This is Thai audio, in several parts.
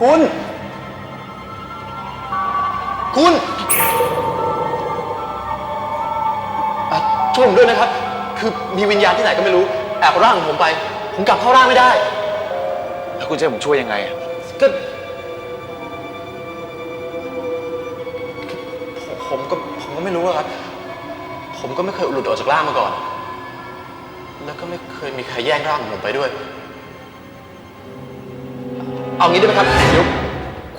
คุณ คุณอะช่วยผมด้วยนะครับ คือมีวิญญาณที่ไหนก็ไม่รู้ แอบร่างของผมไป ผมกลับเข้าร่างไม่ได้ แล้วคุณจะให้ผมช่วยยังไงอะก็ผมผมก็ผมก็ไม่รู้อะครับ ผมก็ไม่เคยหลุดออกจากร่างมาก่อน แล้วก็ไม่เคยมีใครแย่งร่างของผมไปด้วย เอางี้ได้ไหมครับ เดี๋ยว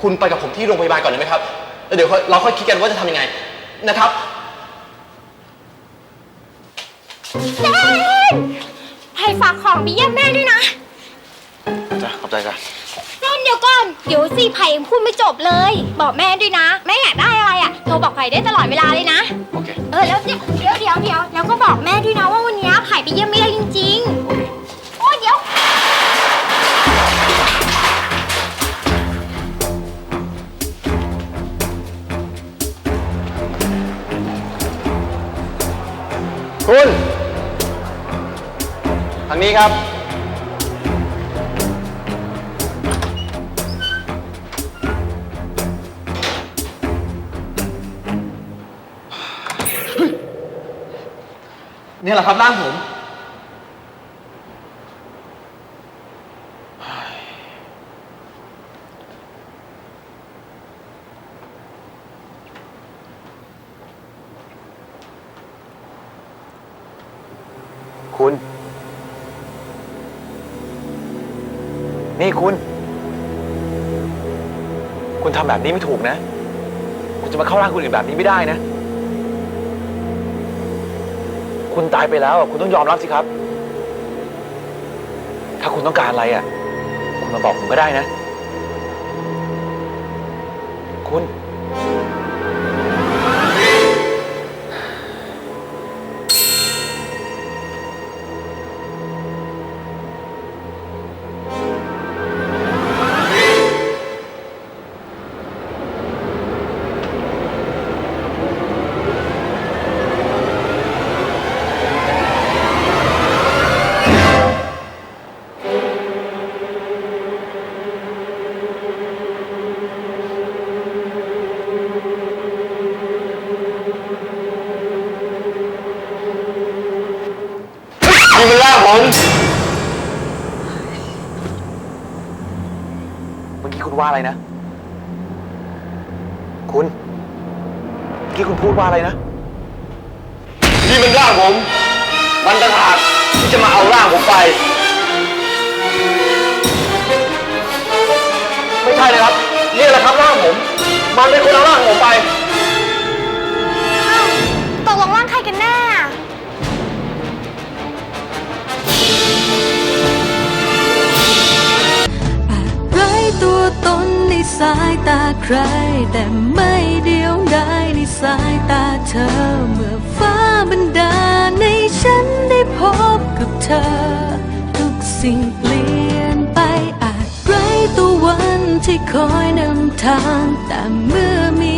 คุณไปกับผมที่โรงพยาบาลก่อนได้ไหมครับแล้วเดี๋ยวค่อยเราค่อยคิดกันว่าจะทำยังไงนะครับแดนไผ่ฝากของไปเยี่ยมแม่ด้วยนะ จ้ะขอบใจจ้ะแม่เดี๋ยวก่อน เดี๋ยวสิไผ่ยังพูดไม่จบเลย บอกแม่ด้วยนะ แม่อยากได้อะไรอะโทรบอกไผ่ได้ตลอดเวลาเลยนะ โอเค เออแล้วเดี๋ยวเดี๋ยวเดี๋ยวเดี๋ยวแล้วก็บอกแม่ด้วยนะว่าวันนี้ไผ่ไปเยี่ยมไม่ คุณทางนี้ครับนี่แหละครับร่างผม คุณ นี่คุณ คุณทำแบบนี้ไม่ถูกนะ คุณจะมาเข้าร่างคนอื่นแบบนี้ไม่ได้นะ คุณตายไปแล้วอะคุณต้องยอมรับสิครับ ถ้าคุณต้องการอะไรอะ คุณมาบอกผมก็ได้นะ คุณ ว่าอะไรนะ คุณเมื่อกี้คุณพูดว่าอะไรนะ นี่มันร่างผม มันต่างหากที่จะมาเอาร่างผมไป ไม่ใช่นะครับ นี่แหละครับร่างผม มันเป็นคนเอาร่างผมไป สายตาใคร แต่ไม่เดียวดายในสายตาเธอ เมื่อฟ้าบันดาในฉันได้พบกับเธอ ทุกสิ่งเปลี่ยนไปอาจไร้ตัววันที่คอยนำทางแต่เมื่อมี